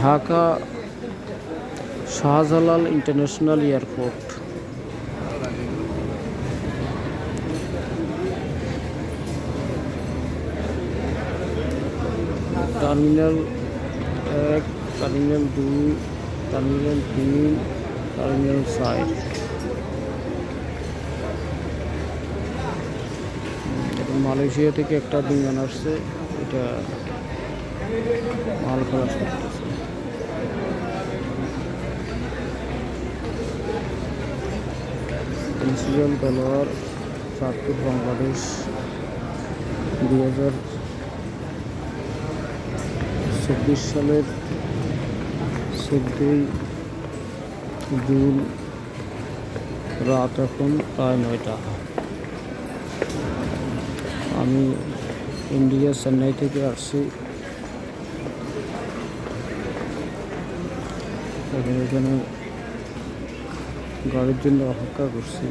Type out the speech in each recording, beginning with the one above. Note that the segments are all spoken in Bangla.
Dhaka Shahjalal international airport. Terminal এক, টার্মিনাল দুই, টার্মিনাল তিন, টার্মিনাল এটা মালয়েশিয়া থেকে একটা বিমান আসছে, এটা মাল খালাস করতেছে প্রিন্সিপাল তলোয়ার চাঁদপুর বাংলাদেশ দুই হাজার চব্বিশ সালের চোদ্দই জুন রাত এখন প্রায় নয়টা আমি ইন্ডিয়া চেন্নাই থেকে আসছি এখন গাড়ির জন্য অপেক্ষা করছি।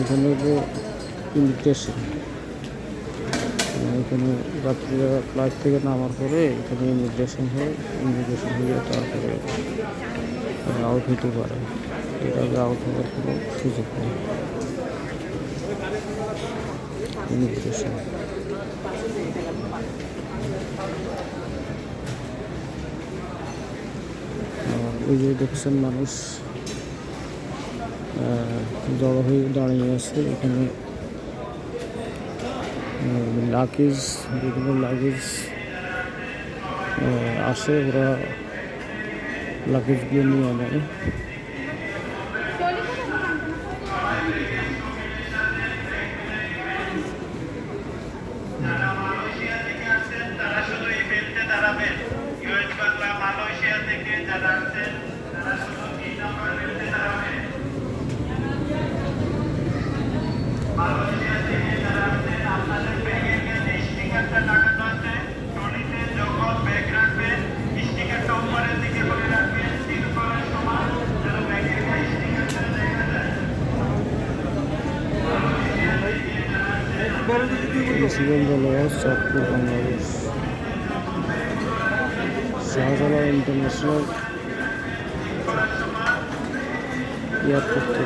এখানে যে ইমিগ্রেশন এখানে যাত্রীরা ফ্লাইট থেকে নামার পরে এখানে ইমিগ্রেশন হয়। ইমিগ্রেশন হয়ে তারপরে আউট হতে পারে। আগে আউট হওয়ার কোনো সুযোগ নেই। ইমিগ্রেশন ওই যে দেখছেন মানুষ জড়ো হয়ে দাঁড়িয়ে আছে এখানে। লাগেজ বিভিন্ন লাগেজ আসে ওরা লাগেজগুলো নিয়ে নেয়। যারা আসছেন তারা শুধু এই নাম্বার বেল্টে দাঁড়াবেন মালয়েশিয়া থেকে যারা আসছেন আপনাদের ব্যাগের কাছে স্টিকারটা লাগানো আছে ট্রলিতে যখন ব্যাগ রাখবেন স্টিকারটা উপরের দিকে করে রাখবেন সিল করার সময় যেন ব্যাগের গায়ে স্টিকারটা দেখা যায় principal দলওয়ার Chandpur Bangladesh Shahjalal international airport থেকে